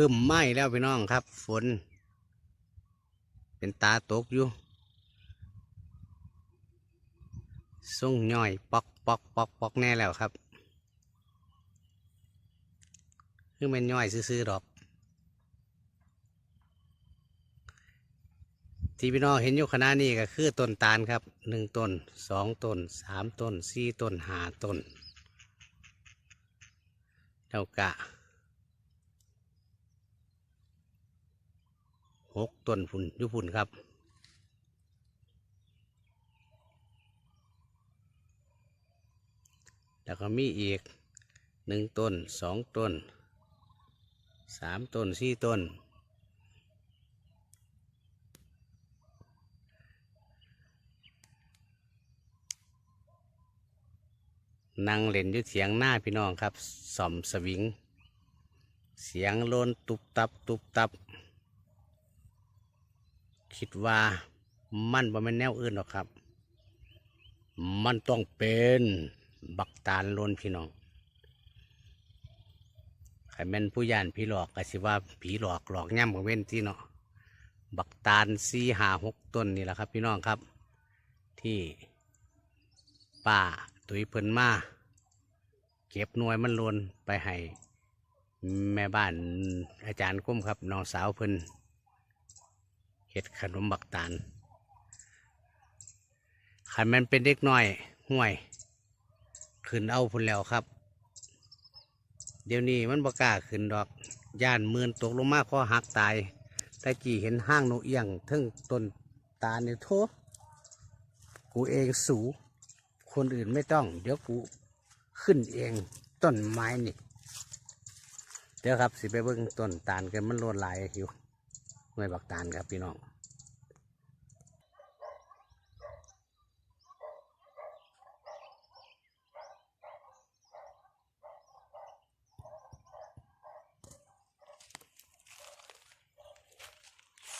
คืมไหม้แล้วพี่น้องครับ ฝน เป็นตาตกอยู่ส่งย่อยปอกปอกปอกปอกแน่แล้วครับคือมันย่อยซื้อๆดอก ที่พี่น้องเห็นอยู่ขณะนี้ก็คือต้นตาลครับหนึ่งต้นสองต้นสามต้นสี่ต้นห้าต้นเท่ากะ หกต้นฝุ่นยุฝุ่นครับแล้วก็มีอีกหนึ่งต้นสองต้นสามต้นสี่ต้น นั่งเล่นอยู่เถียงหน้าพี่น้องครับส่อมสวิง เสียงโลนตุบตับ ตุบตับ คิดว่ามันบ่แม่นแนวอื่นหรอกครับ มันต้องเป็นบักตาลโลนพี่น้องใครแม่นผู้ย่านผีหลอกก็สิว่าผีหลอกหลอกย่ำกับเว้นที่เนาะบักตาลสี่หาหกต้นนี่แหละครับ พี่น้องครับ ที่ป้าตุยเพิ่นมาเก็บหน่วยมันหลนไปให้แม่บ้านอาจารย์กุ้มครับน้องสาวเพิ่น เฮ็ดขนมบักตาลขันมันเป็นเด็กน้อยห่วย ขึ้นเอาพุ่นแล้วครับ เดี๋ยวนี้มันบกล้าขึ้นดอกย่านมือนตกลงมาข้อหักตายแต่กี่เห็นห้างนกเอียงทึ่งต้นตาเนี่ยโทกูเองสู คนอื่นไม่ต้อง เดี๋ยวกูขึ้นเองต้นไม้นี่ เดี๋ยวครับสิไปเบิ่งต้นตาลกันมันโลดลายอยู่ หน่วยบักตาลครับพี่น้อง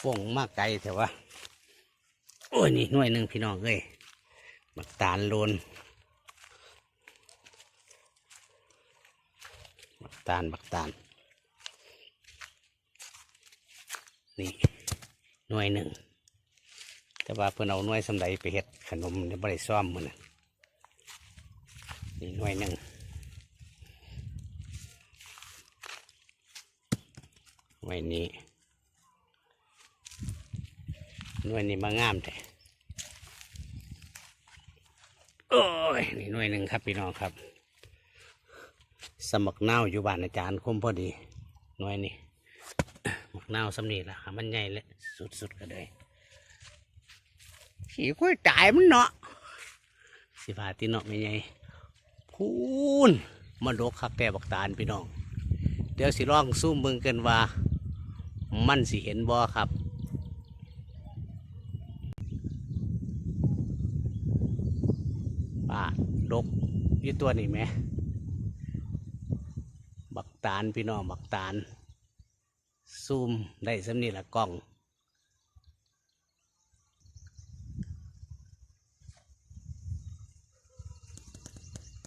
ฝงมากไกลแต่ว่าโอ้ยนี่หน่วยหนึ่งพี่น้องเอ้ยบักตาลโลนบักตาลบักตาล นี่หน่วยหนึ่งแต่ว่าเพิ่อนเอาหน่วยสำไรไปเฮ็ดขนมเนี่ยบ่ได้ซ่อมมันนะนี่หน่วยหนึ่งหน่วยนี้หน่วยนี้มางามแต่โอ้ยนี่หน่วยหนึ่งครับพี่น้องครับ สมักเน่าอยู่บ้านอาจารย์คุ้มพอดีหน่วยนี้ เน่าวสำนีละหามันใหญ่เลยสุดๆก็เลยขี่ค่อยตายมันเนาะสิพาตีเนาะไม่ใหญ่พูนมาดกคักแต่บักตาลพี่น้อง เดี๋ยวสิลองซูมเบิ่งกันว่า มันสิเห็นบ่ครับป่าดกอยี่ตัวนี่ไหมบักตาลพี่น้องบักตาล ซูมได้สำนีละกล้อง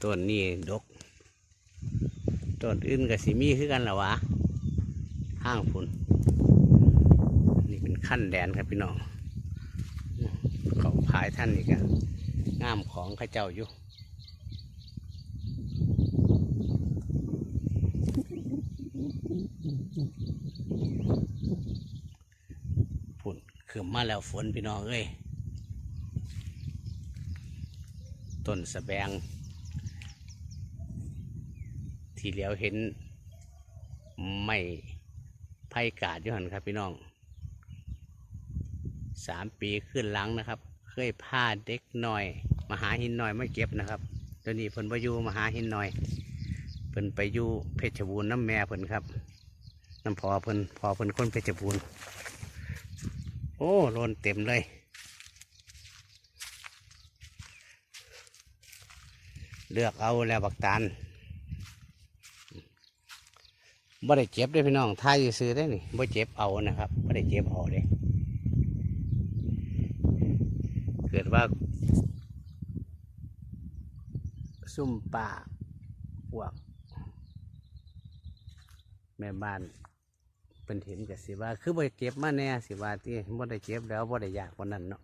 ต้นนี้ดก ต้นอื่นกับสีมีคือกันหรอวะห้างพุ่นนี่เป็นขั้นแดนครับพี่น้องเขาพายท่านนี่กันงามของข้าเจ้าอยู่ ฝนขึ้นมาแล้วฝนพี่น้องเอ้ยต้นสะแบง ที่เหลียวเห็นไม่ไผ่กาดอยู่หันครับพี่น้องสามปีขึ้นหลังนะครับ เคยพาเด็กหน่อยมาหาหินหน่อยไมาเก็บนะครับตอนนี้เพิ่นไปอยู่มาหาหินหน่อยเพิ่นไปอยู่เพชรบูรณ์น้ำแม่เพิ่นครับ น้ำพอเพิ่นพอเพิ่นคนเพชรบูรณ์โอ้โลนเต็มเลยเลือกเอาแล้วบักตาลบ่ได้เจ็บเด้พี่น้องท่ายซื้อได้นี่บ่เจ็บเอานะครับบ่ได้เจ็บเอาเด้เกิดว่าซุ่มป่าพวก แม่บ้าน เป็นเห็นกับสิว่า คือบ่ได้เก็บมาแน่สิว่าที่บ่ได้เก็บแล้วบ่ได้อยากวันนั้นเนาะ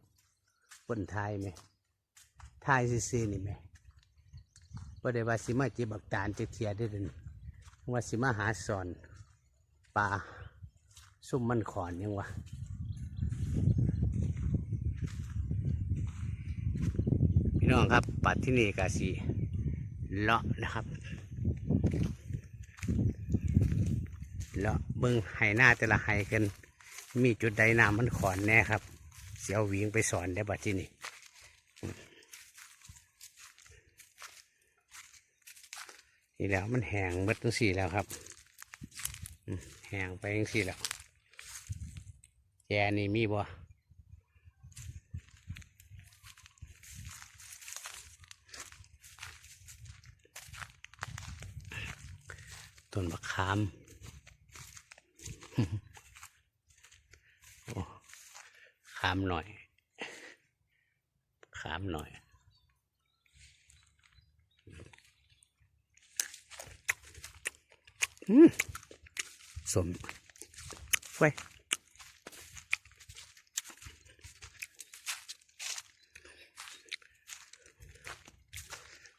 ปิ้นทายไหมทายซื่อๆนี่ไหมบ่ได้ว่าสิมาเก็บบักตาลเทียได้ดยวนี้ว่าสิมาหาสอนปลาซุ่มมันขอนยังวะพี่น้องครับปัดที่นี่กาสีเลาะนะครับ เลาะเบิ้งไห้หน้าแต่ละไห้กัน มีจุดใดน้ำมันขอนแน่ครับ เสียวหวิงไปสอนได้บัดที่นี่นี่แล้วมันแห้งเบิดทั้งสี่แล้วครับแห้งไปทั้งสี่แล้วแกนี่มีบ่ต้นมะขาม โอ้ขามหน่อย ขามหน่อยอืมสมไว้ย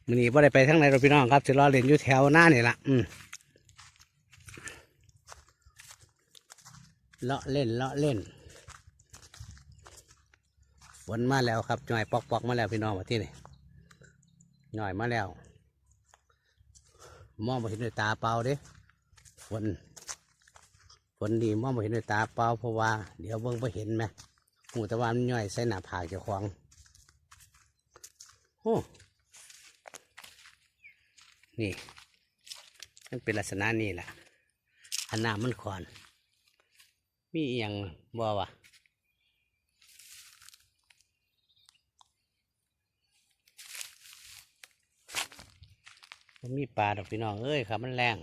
มันนี้บ่ได้ไปทั้งไหนเราพี่น้องครับจะรอเรียนอยู่แถวหน้านี่ละอืมเลาะเล่นเลาะเล่น ฝนมาแล้วครับหน่อยปอกปอกๆมาแล้วพี่น้องมาที่นี่หน่อยมาแล้ว มองม่เห็นด้วยตาเปล่าเด้ฝนฝนดีมองม่เห็นด้วยตาเปล่าเพราะว่าเดี๋ยวเบิ่งไม่เห็นไหมหูต่ว่ามันย่อยใส่หน้าผากเจ้าของโอ้นี่มันเป็นลักษณะนี่แหละอันน้ามันขอน มีอย่างบ่วะ มันมีปลาดอกพี่น้องเอ้ยครับมันแรง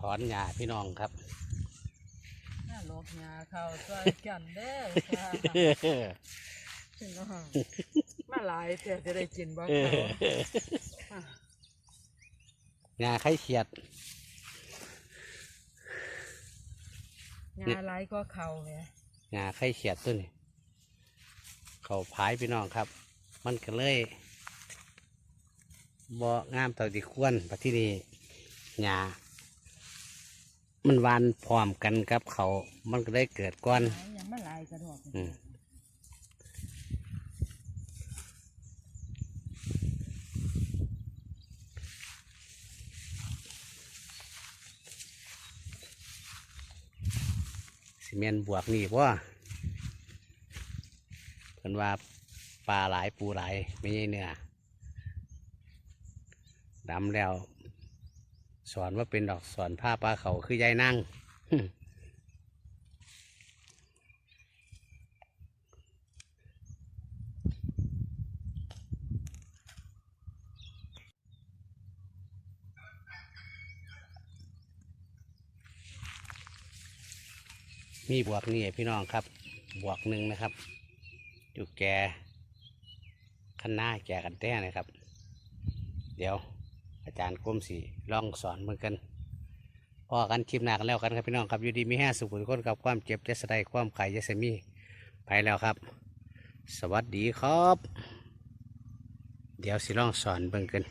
ถอนหญ้าพี่น้องครับน่าลกงาเข้าซอยกันเด้อค่ะพี่น้องมาหลายเพื่อจะได้กินบ่เขาอะหญ้าไข่เขียดงาหลายก็เขาแหมหญ้าไข่เขียดตัวนี้เขาพายพี่น้องครับ มันก็เลยบ่งามต่อที่ควรปที่นี่หญ้า มันหวานพร้อมกันกับเขามันก็ได้เกิดก้อนหลายยังมาหลายกระดอกอืมสิเมนบวกนี่ว่าเพิ่นว่าปลาหลายปูหลายไม่ใช่เนื้อดำแล้ว สอนว่าเป็นดอกสอนผ้าปลาเขาคือยายนั่งมีบวกนี่พี่น้องครับ บวกหนึ่งนะครับอยู่แกข้างหน้าแกกันแต้นะครับ เดี๋ยว อาจารย์ก้มสีลองสอนเหมือนกันพอกันคลิปหนักแล้วกันครับพี่น้องครับอยู่ดีมีแห้สุขุนคนกับความเจ็บจะสดความไข่จะสมีไปแล้วครับ สวัสดีครับ เดี๋ยวสิลองสอนเบิ่งกัน